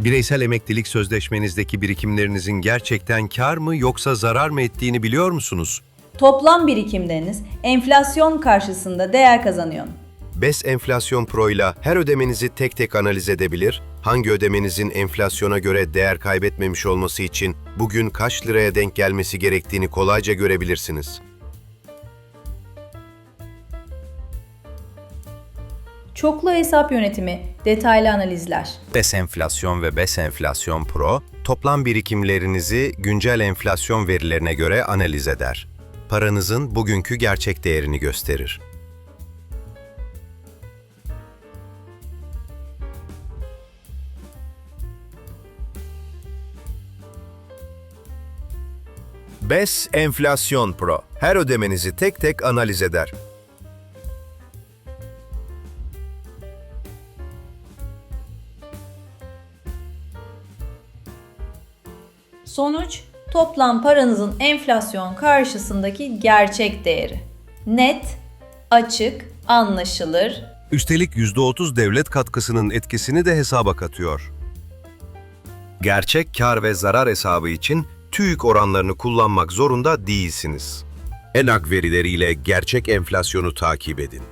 Bireysel emeklilik sözleşmenizdeki birikimlerinizin gerçekten kar mı yoksa zarar mı ettiğini biliyor musunuz? Toplam birikimleriniz enflasyon karşısında değer kazanıyor. BES Enflasyon Pro ile her ödemenizi tek tek analiz edebilir, hangi ödemenizin enflasyona göre değer kaybetmemiş olması için bugün kaç liraya denk gelmesi gerektiğini kolayca görebilirsiniz. Çoklu hesap yönetimi, detaylı analizler. BES Enflasyon ve BES Enflasyon Pro, toplam birikimlerinizi güncel enflasyon verilerine göre analiz eder. Paranızın bugünkü gerçek değerini gösterir. BES Enflasyon Pro, her ödemenizi tek tek analiz eder. Sonuç, toplam paranızın enflasyon karşısındaki gerçek değeri. Net, açık, anlaşılır, Üstelik %30 devlet katkısının etkisini de hesaba katıyor. Gerçek kar ve zarar hesabı için TÜİK oranlarını kullanmak zorunda değilsiniz. ENAK verileriyle gerçek enflasyonu takip edin.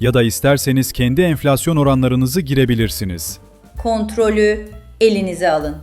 Ya da isterseniz kendi enflasyon oranlarınızı girebilirsiniz. kontrolü elinize alın.